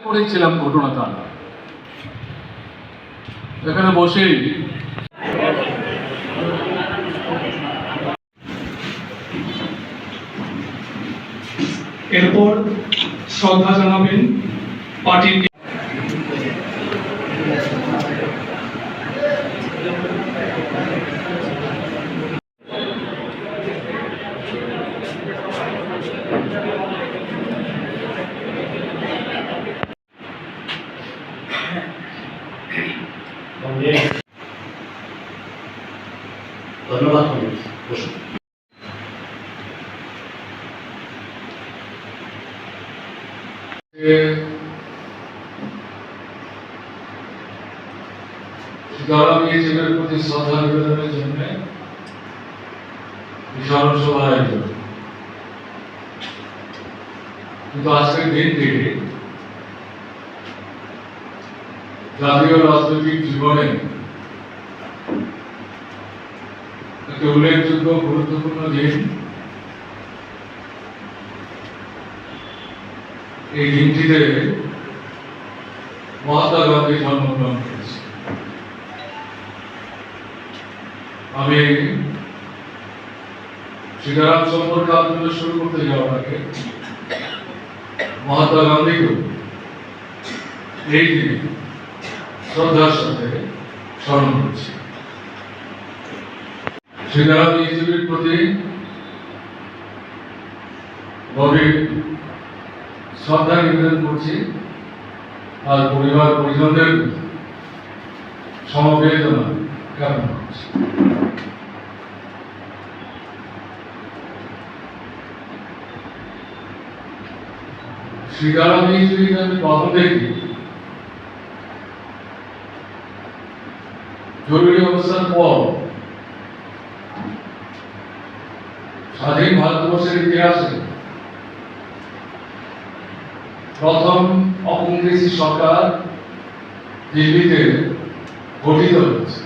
করেছিলাম ঘটনাটা এখানে বসেই এরপর শ্রদ্ধা জানাবেন পার্টির ধন্যবাদ পণ্ডিত বসুন যে সীতারাম ইয়েচুরের প্রতি শ্রদ্ধা নিবেদনের জন্য বিশাল সভা আয়োজন কিন্তু আজকের দিনটি জাতীয় রাজনৈতিক জীবনে একটি উল্লেখযোগ্য গুরুত্বপূর্ণ দিন এই দিনটিতে মহাত্মা গান্ধী জন্মগ্রহণ করেছে। আমি সীতারাম সম্পর্কে আলোচনা শুরু করতে যাওয়ার আগে মহাত্মা গান্ধীকেও এই দিনে শ্রদ্ধার সাথে স্মরণ করছি সীতারাম ইয়েচুরির প্রতি গভীর শ্রদ্ধা নিবেদন করছি আর পরিবার পরিজনদের সমবেদনা জ্ঞাপন করছি। সীতারাম ইয়েচুরিকে আমি প্রথম দেখি জরুরি অবস্থার পর স্বাধীন ভারতবর্ষের ইতিহাসে প্রথম অকংগ্রেসি সরকার দিল্লিতে গঠিত হয়েছে।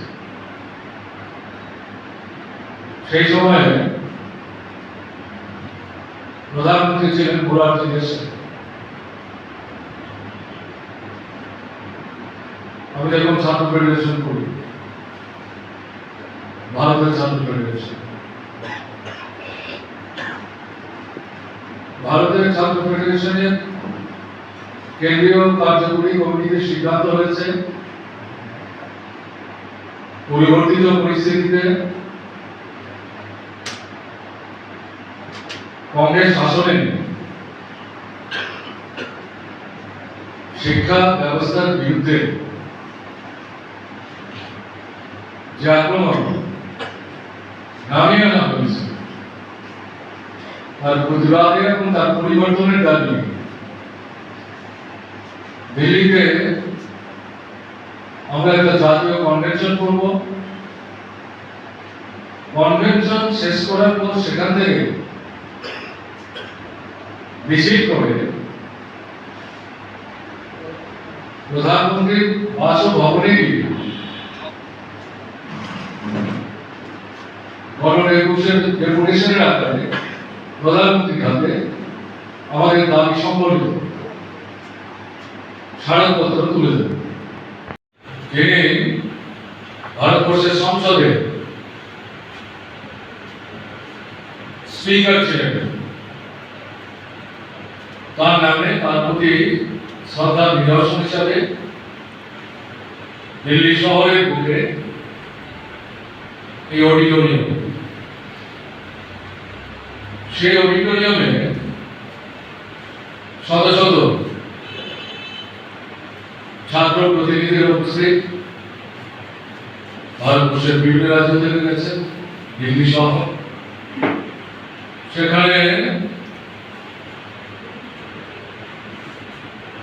সেই সময়ে প্রধানমন্ত্রী ছিলেন মুরারজি দেশাই আমি যখন ছাত্র ফেডারেশন করি ভারতের ছাত্র ফেডারেশন ভারতের ছাত্র ফেডারেশনের কেন্দ্রীয় কার্যকরী কমিটিতে সিদ্ধান্ত হয়েছে, পরিবর্তিত পরিস্থিতিতে কংগ্রেস শাসনে শিক্ষা ব্যবস্থার বিরুদ্ধে যে আক্রমণ নামিয়ে আনা হয়েছে তার প্রতিবাদে এবং তার পরিবর্তনের দাবি দিল্লিতে আমরা একটা জাতীয় কনভেনশন করব কনভেনশন শেষ করার পর সেখান থেকে মিছিল করে প্রধানমন্ত্রীর বাসভবনে গিয়ে গণ ডেপুটেশনের আকারে প্রধানমন্ত্রীর হাতে আমাদের দাবি সম্বলিত স্মারকপত্র তুলে দেবে। যিনি ভারতবর্ষের সংসদে স্পিকার ছিলেন। তার নামে তার প্রতি শ্রদ্ধা, নিদর্শন হিসাবে দিল্লি শহরের বুকে এই অডিটোরিয়াম সেই অডিটোরিয়ামে শত শত ছাত্র প্রতিনিধিরা উপস্থিত। ভারতবর্ষের বিভিন্ন রাজ্য থেকে গেছেন দিল্লি সহ। সেখানে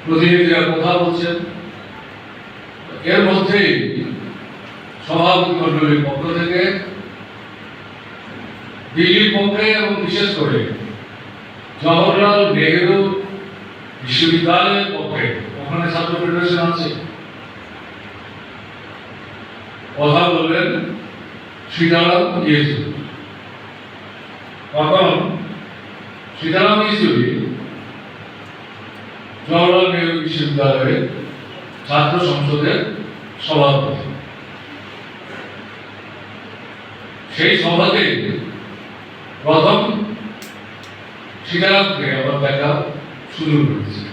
প্রতিনিধিরা কথা বলছেন। এর মধ্যেই সভাপতি মন্ডলীর পক্ষ থেকে দিল্লির পক্ষে এবং বিশেষ করে জওহরলাল নেহেরু বিশ্ববিদ্যালয়ের পক্ষে ওখানে ছাত্র ফেডারেশন আছে। কথা বললেন সীতারাম ইয়েচুরি। তখন সীতারাম ইয়েচুরি জওয়াহরলাল নেহরু বিশ্ববিদ্যালয়ের ছাত্র সংসদের সভাপতি। সেই সভাতে প্রথম সীতারামকে আমার দেখা শুরু হয়েছে